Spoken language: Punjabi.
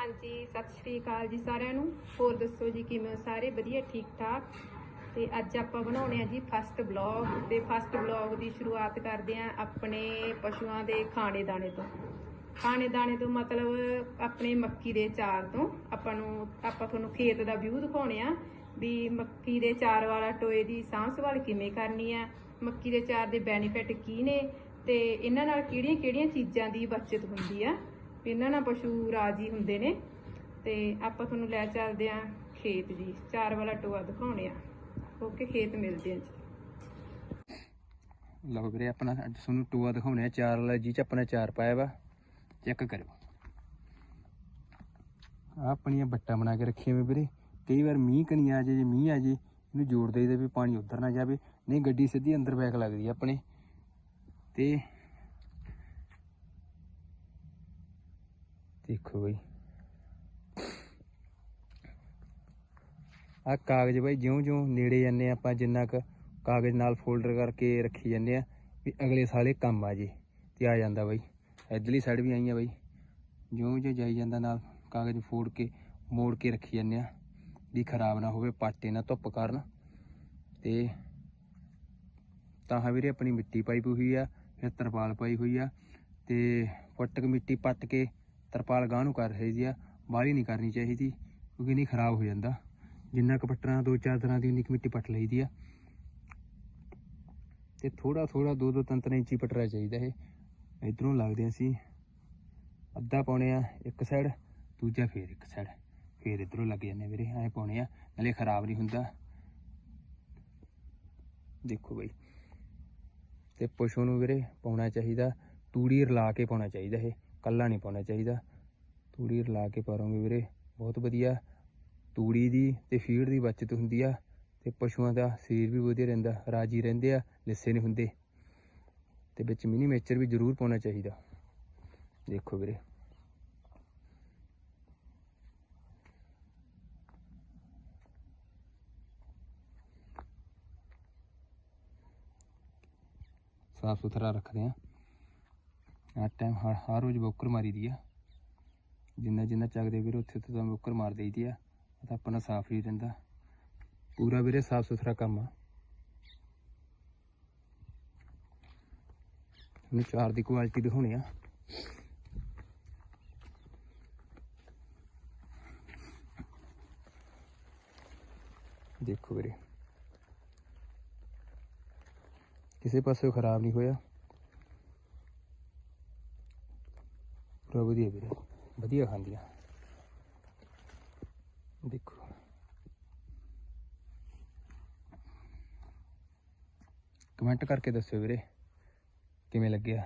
ਹਾਂਜੀ, ਸਤਿ ਸ਼੍ਰੀ ਅਕਾਲ ਜੀ ਸਾਰਿਆਂ ਨੂੰ। ਹੋਰ ਦੱਸੋ ਜੀ, ਕਿਵੇਂ ਸਾਰੇ? ਵਧੀਆ ਠੀਕ ਠਾਕ ਤੇ ਅੱਜ ਆਪਾਂ ਬਣਾਉਣੇ ਆ ਜੀ ਫਸਟ ਬਲੌਗ ਤੇ ਫਸਟ ਬਲੌਗ ਦੀ ਸ਼ੁਰੂਆਤ ਕਰਦੇ ਆ ਆਪਣੇ ਪਸ਼ੂਆਂ ਦੇ ਖਾਣੇ ਦਾਣੇ ਤੋਂ। ਖਾਣੇ ਦਾਣੇ ਤੋਂ ਮਤਲਬ ਆਪਣੇ ਮੱਕੀ ਦੇ ਚਾਰ ਤੋਂ। ਆਪਾਂ ਨੂੰ, ਆਪਾਂ ਤੁਹਾਨੂੰ ਖੇਤ ਦਾ ਵਿਊ ਦਿਖਾਉਣੇ ਆ ਵੀ ਮੱਕੀ ਦੇ ਚਾਰ ਵਾਲਾ ਟੋਏ ਦੀ ਸਾਂਭ ਸੰਭਾਲ ਕਿਵੇਂ ਕਰਨੀ ਆ, ਮੱਕੀ ਦੇ ਚਾਰ ਦੇ ਬੈਨੀਫਿਟ ਕੀ ਨੇ, ਤੇ ਇਹਨਾਂ ਨਾਲ ਕਿਹੜੀਆਂ-ਕਿਹੜੀਆਂ ਚੀਜ਼ਾਂ ਦੀ ਬਚਤ ਹੁੰਦੀ ਆ। ਵੀ ਇਹਨਾਂ ਨਾਲ ਪਸ਼ੂ ਰਾਜੀ ਹੁੰਦੇ ਨੇ। ਤੇ ਆਪਾਂ ਤੁਹਾਨੂੰ ਲੈ ਚੱਲਦੇ ਆ ਖੇਤ ਜੀ। ਚਾਰ ਵਾਲਾ ਟੋਆ ਦਿਖਾਉਣੇ ਆ। ਓਕੇ, ਖੇਤ ਮਿਲਦੇ ਆ ਜੀ। ਲਓ ਵੀਰੇ, ਆਪਣਾ ਅੱਜ ਤੁਹਾਨੂੰ ਟੂਆ ਦਿਖਾਉਣੇ ਆ। ਚਾਰ ਵਾਲਾ ਜੀ ਚ ਆਪਣਾ ਚਾਰ ਪਾਇਆ ਵਾ। ਚੈੱਕ ਕਰੋ ਆਹ ਆਪਣੀਆਂ ਬੱਟਾਂ ਬਣਾ ਕੇ ਰੱਖੀਆਂ ਵੇ ਵੀਰੇ। ਕਈ ਵਾਰ ਮੀਂਹ ਕਨੀ ਆ ਜੇ ਜੇ ਮੀਂਹ ਆ ਜੇ, ਇਹਨੂੰ ਜੋੜ ਦੇਈਦਾ ਵੀ ਪਾਣੀ ਉੱਧਰ ਨਾ ਜਾਵੇ। ਨਹੀਂ, ਗੱਡੀ ਸਿੱਧੀ ਅੰਦਰ ਬੈਕ ਲੱਗਦੀ ਆਪਣੇ। ਤੇ ਦੇਖੋ ਬਈ। ਆ ਕਾਗਜ਼ ਬਈ, ਜਿਉਂ-ਜਿਉਂ ਨੇੜੇ ਜਾਂਦੇ ਹਾਂ ਆਪਾਂ, ਜਿੰਨਾ ਕੁ ਕਾਗਜ਼ ਨਾਲ ਫੋਲਡਰ ਕਰਕੇ ਰੱਖੀ ਜਾਂਦੇ ਆ ਵੀ ਅਗਲੇ ਸਾਲੇ ਕੰਮ ਆ ਜੇ ਤੇ ਆ ਜਾਂਦਾ ਬਈ। ਇਧਰਲੀ ਸਾਈਡ ਵੀ ਆਈਆਂ ਬਈ। ਜਿਉਂ-ਜਿਉਂ ਜਾਈ ਜਾਂਦਾ ਨਾਲ ਕਾਗਜ਼ ਫੋੜ ਕੇ, ਮੋੜ ਕੇ ਰੱਖੀ ਜਾਂਦੇ ਆ ਵੀ ਖਰਾਬ ਨਾ ਹੋਵੇ, ਪਾਟੇ ਨਾ ਧੁੱਪ ਕਾਰਨ। ਤੇ ਤਾਂ ਵੀਰੇ ਆਪਣੀ ਮਿੱਟੀ ਪਾਈ ਹੋਈ ਆ, ਫਿਰ ਤਰਪਾਲ ਪਾਈ ਹੋਈ ਆ, ਤੇ ਫੁੱਟ ਮਿੱਟੀ ਪੱਟ ਕੇ ਤਰਪਾਲ ਗਾਂਹ ਨੂੰ ਕਰ ਰਹੀ ਆ ਬਾਹਲੀ ਨਹੀਂ ਕਰਨੀ ਚਾਹੀਦੀ, ਕਿਉਂਕਿ ਨਹੀਂ ਖਰਾਬ ਹੋ ਜਾਂਦਾ। ਜਿੰਨਾ ਕੁ ਪੱਟਣਾ, ਦੋ ਚਾਰ ਤਰ੍ਹਾਂ ਦੀ ਉਨੀ ਕੁ ਮਿੱਟੀ ਪੱਟ ਲਈਦੀ ਆ। ਤੇ ਥੋੜਾ ਥੋੜਾ ਦੋ ਦੋ ਤਿੰਨ ਤਿੰਨ ਇੰਚੀ ਪਟਰਾ ਚਾਹੀਦਾ ਇਹ। ਇਧਰੋਂ ਲੱਗਦੇ ਅਸੀਂ। ਅੱਧਾ ਪਾਉਣੇ ਆ ਇੱਕ ਸਾਈਡ ਦੂਜਾ ਫੇਰ ਇੱਕ ਸਾਈਡ ਫੇਰ ਇਧਰੋਂ ਲੱਗ ਜਾਂਦੇ ਵੀਰੇ, ਐ ਪਾਉਣੇ ਆ, ਨਾਲੇ ਖਰਾਬ ਨਹੀਂ ਹੁੰਦਾ। ਦੇਖੋ ਬਈ। ਤੇ ਪਸ਼ੂ ਨੂੰ ਵੀਰੇ, ਪਾਉਣਾ ਚਾਹੀਦਾ, ਤੂੜੀ ਰਲਾ ਕੇ ਪਾਉਣਾ ਚਾਹੀਦਾ ਇਹ। ਕੱਲਾ ਨਹੀਂ ਪਾਉਣਾ ਚਾਹੀਦਾ। ਤੂੜੀ ਰਲਾ ਕੇ ਪਾਰੋਗੇ ਵੀਰੇ। ਬਹੁਤ ਵਧੀਆ। ਤੂੜੀ ਦੀ ਤੇ ਫੀਡ ਦੀ ਬਚਤ ਹੁੰਦੀ ਆ ਤੇ ਪਸ਼ੂਆਂ ਦਾ ਸਰੀਰ ਵੀ ਵਧੀਆ ਰਹਿੰਦਾ, ਰਾਜੀ ਰਹਿੰਦੇ ਆ, ਲਿੱਸੇ ਨਹੀਂ ਹੁੰਦੇ। ਤੇ ਵਿੱਚ ਮਿਨੀ ਮੇਚਰ ਵੀ ਜ਼ਰੂਰ ਪਾਉਣਾ ਚਾਹੀਦਾ। ਦੇਖੋ ਵੀਰੇ। ਸਾਫ਼ ਸੁਥਰਾ ਰੱਖਦੇ ਆ। ਆ ਟਾਈਮ ਹਰ ਹਰ ਰੋਜ਼ ਬੋਕਰ ਮਾਰੀ ਦੀ ਆ। ਜਿੰਨਾ ਜਿੰਨਾ ਚੱਕਦੇ ਵੀਰੇ, ਉੱਥੇ ਉੱਥੇ ਤਾਂ ਬੋਕਰ ਮਾਰ ਦੇਈਦੀ ਆ। ਤਾਂ ਆਪਣਾ ਸਾਫ਼ ਹੀ ਰਹਿੰਦਾ। ਪੂਰਾ ਵੀਰੇ ਸਾਫ਼ ਸੁਥਰਾ ਕੰਮ ਆ। ਹੁਣ ਚਾਰ ਦੀ ਕੁਆਲਿਟੀ ਦਿਖਾਉਣੀ ਆ। ਦੇਖੋ ਵੀਰੇ। ਕਿਸੇ ਪਾਸੇ ਖਰਾਬ ਨਹੀਂ ਹੋਇਆ। ਪੂਰਾ ਵਧੀਆ ਵੀਰੇ ਵਧੀਆ ਖਾਂਦੀਆਂ ਦੇਖੋ ਕਮੈਂਟ ਕਰਕੇ ਦੱਸਿਓ ਵੀਰੇ ਕਿਵੇਂ ਲੱਗਿਆ